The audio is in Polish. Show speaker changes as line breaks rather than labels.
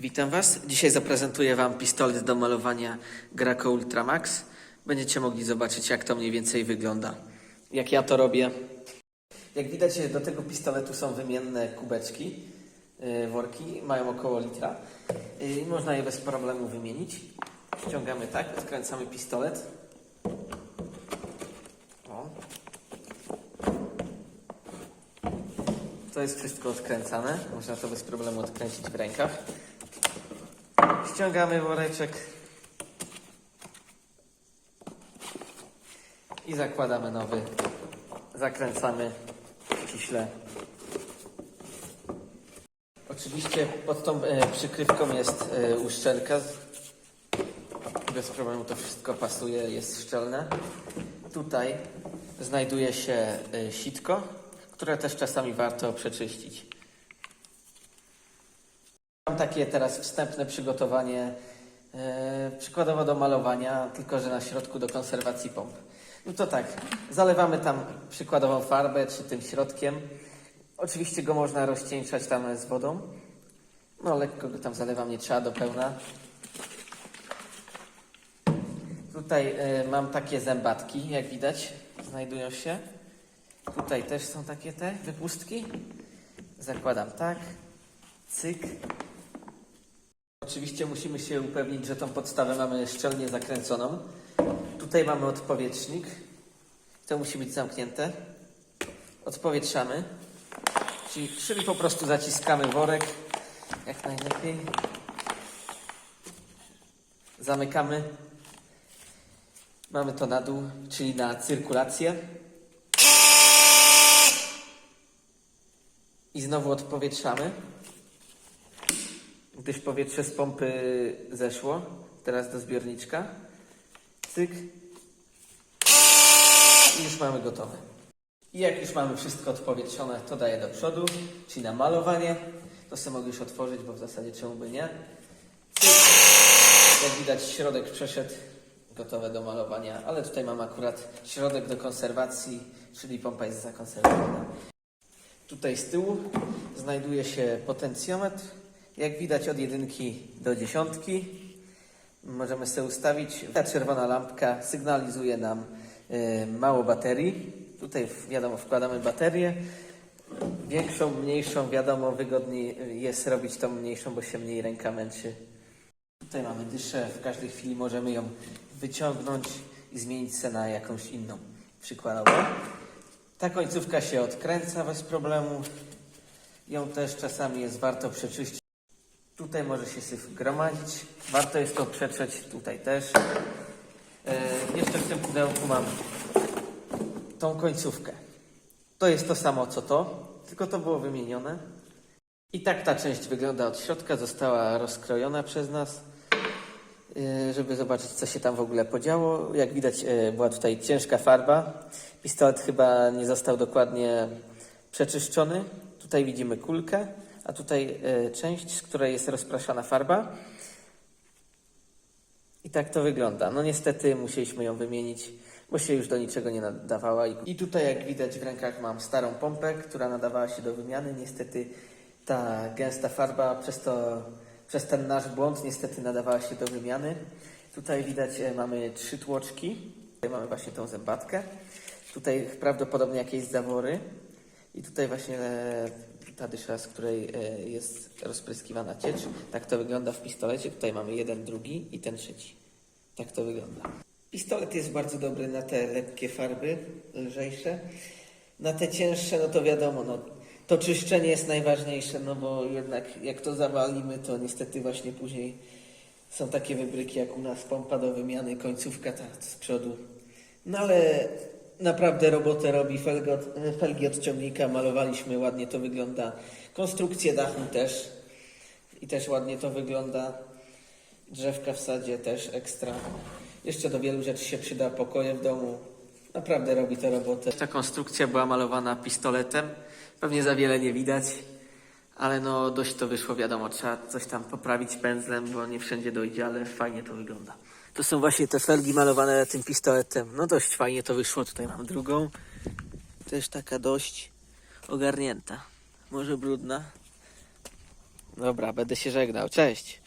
Witam Was. Dzisiaj zaprezentuję Wam pistolet do malowania Graco Ultramax. Będziecie mogli zobaczyć, jak to mniej więcej wygląda. Jak ja to robię. Jak widać, do tego pistoletu są wymienne kubeczki, yy, worki, mają około litra i można je bez problemu wymienić. Ściągamy tak, odkręcamy pistolet. O. To jest wszystko odkręcane. Można to bez problemu odkręcić w rękach. Ściągamy woreczek i zakładamy nowy. Zakręcamy ściśle. Oczywiście pod tą e, przykrywką jest e, uszczelka. Bez problemu to wszystko pasuje, jest szczelne. Tutaj znajduje się e, sitko, które też czasami warto przeczyścić. Mam takie teraz wstępne przygotowanie, e, przykładowo do malowania, tylko że na środku do konserwacji pomp. No to tak, zalewamy tam przykładową farbę, czy tym środkiem. Oczywiście go można rozcieńczać tam z wodą. No lekko go tam zalewam, nie trzeba do pełna. Tutaj e, mam takie zębatki, jak widać, znajdują się. Tutaj też są takie te wypustki. Zakładam tak, cyk. Oczywiście musimy się upewnić, że tą podstawę mamy szczelnie zakręconą. Tutaj mamy odpowietrznik. To musi być zamknięte. Odpowietrzamy. Czyli, po prostu zaciskamy worek jak najlepiej. Zamykamy. Mamy to na dół, czyli na cyrkulację. I znowu odpowietrzamy gdyż powietrze z pompy zeszło. Teraz do zbiorniczka. Cyk. I już mamy gotowe. I jak już mamy wszystko odpowietrzone, to daję do przodu, czyli na malowanie. To sobie mogę już otworzyć, bo w zasadzie czemu by nie. Cyk. Jak widać środek przeszedł, gotowe do malowania, ale tutaj mam akurat środek do konserwacji, czyli pompa jest zakonserwowana. Tutaj z tyłu znajduje się potencjometr. Jak widać od jedynki do dziesiątki możemy sobie ustawić. Ta czerwona lampka sygnalizuje nam y, mało baterii. Tutaj wiadomo wkładamy baterię. Większą, mniejszą, wiadomo wygodniej jest robić tą mniejszą, bo się mniej ręka męczy. Tutaj mamy dyszę, w każdej chwili możemy ją wyciągnąć i zmienić się na jakąś inną. Przykładowo. Ta końcówka się odkręca bez problemu. Ją też czasami jest warto przeczyścić. Tutaj może się syf gromadzić. Warto jest to przetrzeć tutaj też. E, jeszcze w tym pudełku mam tą końcówkę. To jest to samo co to, tylko to było wymienione. I tak ta część wygląda od środka. Została rozkrojona przez nas, e, żeby zobaczyć, co się tam w ogóle podziało. Jak widać, e, była tutaj ciężka farba. Pistolet chyba nie został dokładnie przeczyszczony. Tutaj widzimy kulkę a tutaj y, część, z której jest rozpraszana farba. I tak to wygląda. No niestety musieliśmy ją wymienić, bo się już do niczego nie nadawała. I tutaj jak widać w rękach mam starą pompę, która nadawała się do wymiany. Niestety ta gęsta farba przez, to, przez ten nasz błąd niestety nadawała się do wymiany. Tutaj widać y, mamy trzy tłoczki. Tutaj mamy właśnie tą zębatkę. Tutaj prawdopodobnie jakieś zawory. I tutaj właśnie e, ta dysza, z której e, jest rozpryskiwana ciecz. Tak to wygląda w pistolecie. Tutaj mamy jeden, drugi i ten trzeci. Tak to wygląda. Pistolet jest bardzo dobry na te lekkie farby, lżejsze. Na te cięższe, no to wiadomo, no, to czyszczenie jest najważniejsze, no bo jednak jak to zawalimy, to niestety właśnie później są takie wybryki jak u nas, pompa do wymiany, końcówka ta z przodu. No ale naprawdę robotę robi felgi od, felgi od ciągnika, malowaliśmy, ładnie to wygląda. Konstrukcję dachu też i też ładnie to wygląda. Drzewka w sadzie też ekstra. Jeszcze do wielu rzeczy się przyda, pokoje w domu. Naprawdę robi to robotę. Ta konstrukcja była malowana pistoletem. Pewnie za wiele nie widać, ale no dość to wyszło, wiadomo, trzeba coś tam poprawić pędzlem, bo nie wszędzie dojdzie, ale fajnie to wygląda. To są właśnie te felgi malowane tym pistoletem. No dość fajnie to wyszło. Tutaj mam drugą. Też taka dość ogarnięta. Może brudna. Dobra, będę się żegnał. Cześć.